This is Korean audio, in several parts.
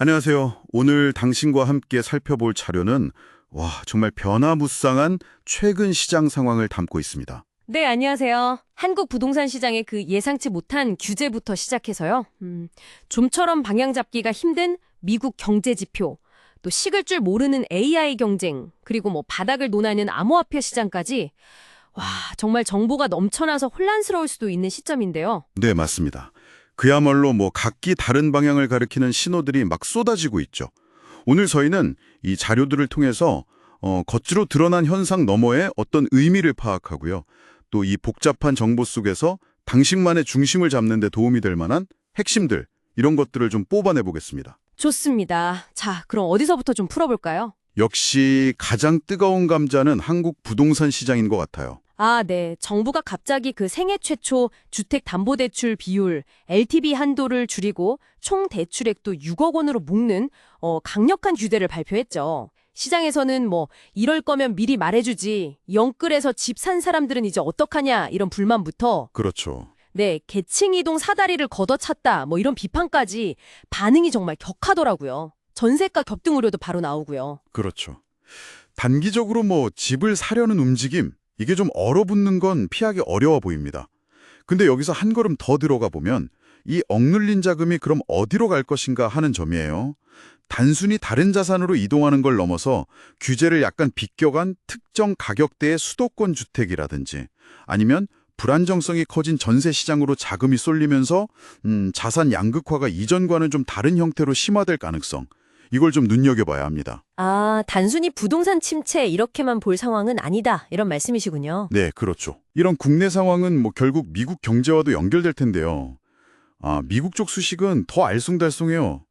안녕하세요. 오늘 당신과 함께 살펴볼 자료는 와, 정말 변화무쌍한 최근 시장 상황을 담고 있습니다. 네, 안녕하세요. 한국 부동산 시장의 그 예상치 못한 규제부터 시작해서요. 음, 좀처럼 방향 잡기가 힘든 미국 경제 지표, 또 식을 줄 모르는 AI 경쟁, 그리고 뭐 바닥을 논하는 암호화폐 시장까지 와, 정말 정보가 넘쳐나서 혼란스러울 수도 있는 시점인데요. 네, 맞습니다. 그야말로 뭐 각기 다른 방향을 가리키는 신호들이 막 쏟아지고 있죠. 오늘 저희는 이 자료들을 통해서 어, 겉으로 드러난 현상 너머의 어떤 의미를 파악하고요. 또 이 복잡한 정보 속에서 당신만의 중심을 잡는 데 도움이 될 만한 핵심들, 이런 것들을 좀 뽑아내 보겠습니다. 좋습니다. 자, 그럼 어디서부터 좀 풀어볼까요? 역시 가장 뜨거운 감자는 한국 부동산 시장인 것 같아요. 아, 네. 정부가 갑자기 그 생애 최초 주택담보대출 비율, LTV 한도를 줄이고 총 대출액도 6억 원으로 묶는 어, 강력한 규제를 발표했죠. 시장에서는 뭐 이럴 거면 미리 말해주지. 영끌에서 집 산 사람들은 이제 어떡하냐 이런 불만부터 그렇죠. 네, 계층 이동 사다리를 걷어찼다 뭐 이런 비판까지 반응이 정말 격하더라고요. 전세가 급등 우려도 바로 나오고요. 그렇죠. 단기적으로 뭐 집을 사려는 움직임, 이게 좀 얼어붙는 건 피하기 어려워 보입니다. 근데 여기서 한 걸음 더 들어가 보면 이 억눌린 자금이 그럼 어디로 갈 것인가 하는 점이에요. 단순히 다른 자산으로 이동하는 걸 넘어서 규제를 약간 비껴간 특정 가격대의 수도권 주택이라든지 아니면 불안정성이 커진 전세 시장으로 자금이 쏠리면서 음, 자산 양극화가 이전과는 좀 다른 형태로 심화될 가능성 이걸 좀 눈여겨봐야 합니다. 아, 단순히 부동산 침체 이렇게만 볼 상황은 아니다. 이런 말씀이시군요. 네, 그렇죠. 이런 국내 상황은 뭐 결국 미국 경제와도 연결될 텐데요. 아, 미국 쪽 수식은 더 알쏭달쏭해요.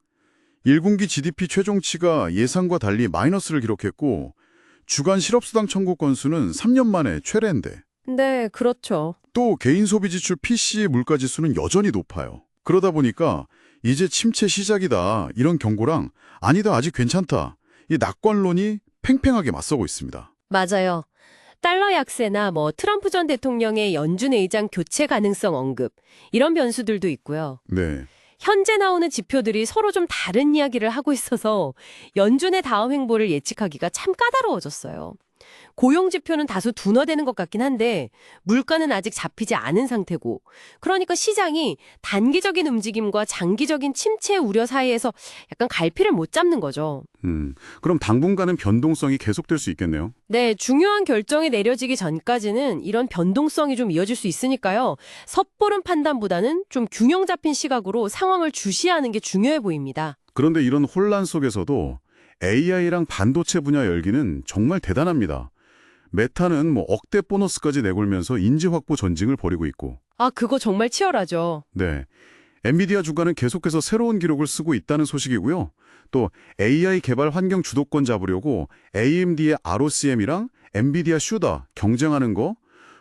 1분기 GDP 최종치가 예상과 달리 마이너스를 기록했고 주간 실업수당 청구 건수는 3년 만에 최대인데 네, 그렇죠. 또 개인 소비 지출 PC의 물가 지수는 여전히 높아요. 그러다 보니까 이제 침체 시작이다 이런 경고랑 아니다 아직 괜찮다 이 낙관론이 팽팽하게 맞서고 있습니다. 맞아요. 달러 약세나 뭐 트럼프 전 대통령의 연준 의장 교체 가능성 언급 이런 변수들도 있고요. 네. 현재 나오는 지표들이 서로 좀 다른 이야기를 하고 있어서 연준의 다음 행보를 예측하기가 참 까다로워졌어요. 고용 지표는 다소 둔화되는 것 같긴 한데 물가는 아직 잡히지 않은 상태고 그러니까 시장이 단기적인 움직임과 장기적인 침체 우려 사이에서 약간 갈피를 못 잡는 거죠. 음, 그럼 당분간은 변동성이 계속될 수 있겠네요. 네, 중요한 결정이 내려지기 전까지는 이런 변동성이 좀 이어질 수 있으니까요. 섣부른 판단보다는 좀 균형 잡힌 시각으로 상황을 주시하는 게 중요해 보입니다. 그런데 이런 혼란 속에서도 AI랑 반도체 분야 열기는 정말 대단합니다. 메타는 뭐 억대 보너스까지 내걸면서 인지 확보 전징을 벌이고 있고, 아, 그거 정말 치열하죠. 네. 엔비디아 주가는 계속해서 새로운 기록을 쓰고 있다는 소식이고요. 또 AI 개발 환경 주도권 잡으려고 AMD의 ROCm이랑 엔비디아 슈다 경쟁하는 거,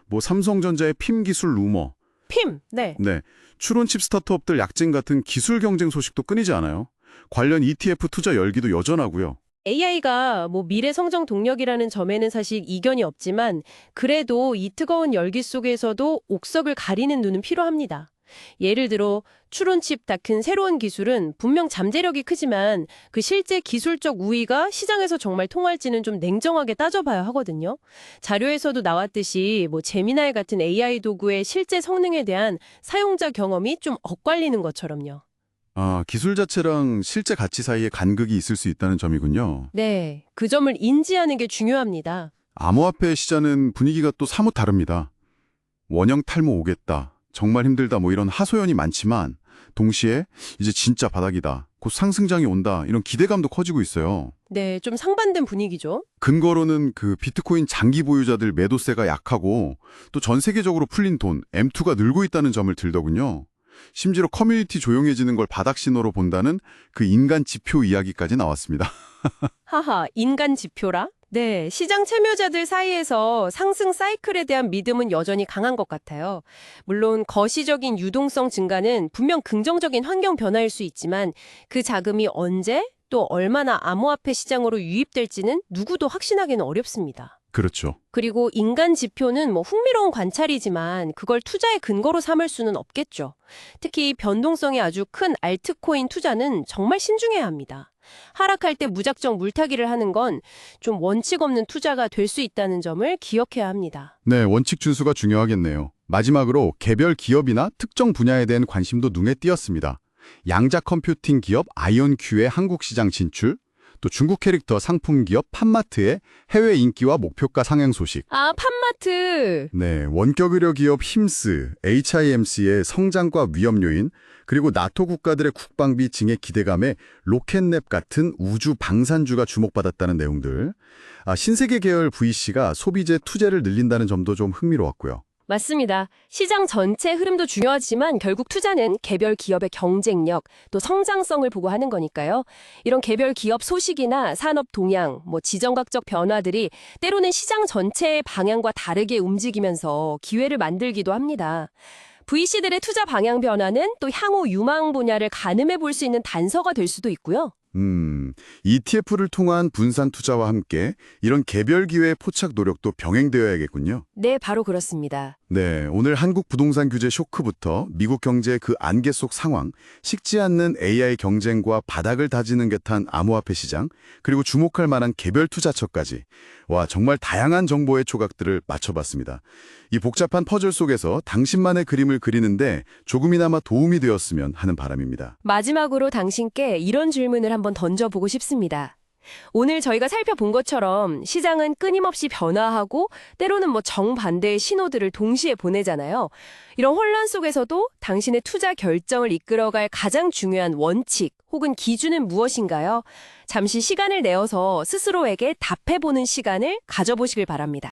뭐 삼성전자의 핌 기술 루머, 핌, 네. 네. 추론칩 스타트업들 약진 같은 기술 경쟁 소식도 끊이지 않아요. 관련 ETF 투자 열기도 여전하고요. AI가 뭐 미래 성장 동력이라는 점에는 사실 이견이 없지만 그래도 이 뜨거운 열기 속에서도 옥석을 가리는 눈은 필요합니다. 예를 들어 추론칩 다큰 새로운 기술은 분명 잠재력이 크지만 그 실제 기술적 우위가 시장에서 정말 통할지는 좀 냉정하게 따져봐야 하거든요. 자료에서도 나왔듯이 뭐 제미나이 같은 AI 도구의 실제 성능에 대한 사용자 경험이 좀 엇갈리는 것처럼요. 아, 기술 자체랑 실제 가치 사이에 간극이 있을 수 있다는 점이군요. 네, 그 점을 인지하는 게 중요합니다. 암호화폐 시장은 분위기가 또 사뭇 다릅니다. 원형 탈모 오겠다. 정말 힘들다. 뭐 이런 하소연이 많지만 동시에 이제 진짜 바닥이다. 곧 상승장이 온다. 이런 기대감도 커지고 있어요. 네, 좀 상반된 분위기죠. 근거로는 그 비트코인 장기 보유자들 매도세가 약하고 또 전 세계적으로 풀린 돈 M2가 늘고 있다는 점을 들더군요. 심지어 커뮤니티 조용해지는 걸 바닥 신호로 본다는 그 인간 지표 이야기까지 나왔습니다. 하하, 인간 지표라? 네, 시장 참여자들 사이에서 상승 사이클에 대한 믿음은 여전히 강한 것 같아요. 물론 거시적인 유동성 증가는 분명 긍정적인 환경 변화일 수 있지만 그 자금이 언제 또 얼마나 암호화폐 시장으로 유입될지는 누구도 확신하기는 어렵습니다. 그렇죠. 그리고 인간 지표는 뭐 흥미로운 관찰이지만 그걸 투자의 근거로 삼을 수는 없겠죠. 특히 변동성이 아주 큰 알트코인 투자는 정말 신중해야 합니다. 하락할 때 무작정 물타기를 하는 건 좀 원칙 없는 투자가 될 수 있다는 점을 기억해야 합니다. 네, 원칙 준수가 중요하겠네요. 마지막으로 개별 기업이나 특정 분야에 대한 관심도 눈에 띄었습니다. 양자 컴퓨팅 기업 아이온큐의 한국 시장 진출, 또 중국 캐릭터 상품 기업 팜마트의 해외 인기와 목표가 상향 소식, 아, 팜마트! 네, 원격 의료 기업 힘스, HIMC의 성장과 위험 요인, 그리고 나토 국가들의 국방비 증액 기대감에 로켓랩 같은 우주 방산주가 주목받았다는 내용들. 아, 신세계 계열 VC가 소비재 투자를 늘린다는 점도 좀 흥미로웠고요. 맞습니다. 시장 전체 흐름도 중요하지만 결국 투자는 개별 기업의 경쟁력, 또 성장성을 보고 하는 거니까요. 이런 개별 기업 소식이나 산업 동향, 뭐 지정학적 변화들이 때로는 시장 전체의 방향과 다르게 움직이면서 기회를 만들기도 합니다. VC들의 투자 방향 변화는 또 향후 유망 분야를 가늠해 볼 수 있는 단서가 될 수도 있고요. 음, ETF를 통한 분산 투자와 함께 이런 개별 기회의 포착 노력도 병행되어야겠군요. 네, 바로 그렇습니다. 네, 오늘 한국 부동산 규제 쇼크부터 미국 경제의 그 안개 속 상황, 식지 않는 AI 경쟁과 바닥을 다지는 듯한 암호화폐 시장, 그리고 주목할 만한 개별 투자처까지 와 정말 다양한 정보의 조각들을 맞춰봤습니다. 이 복잡한 퍼즐 속에서 당신만의 그림을 그리는데 조금이나마 도움이 되었으면 하는 바람입니다. 마지막으로 당신께 이런 질문을 한번 던져보고 싶습니다. 오늘 저희가 살펴본 것처럼 시장은 끊임없이 변화하고 때로는 뭐 정반대의 신호들을 동시에 보내잖아요. 이런 혼란 속에서도 당신의 투자 결정을 이끌어갈 가장 중요한 원칙 혹은 기준은 무엇인가요? 잠시 시간을 내어서 스스로에게 답해보는 시간을 가져보시길 바랍니다.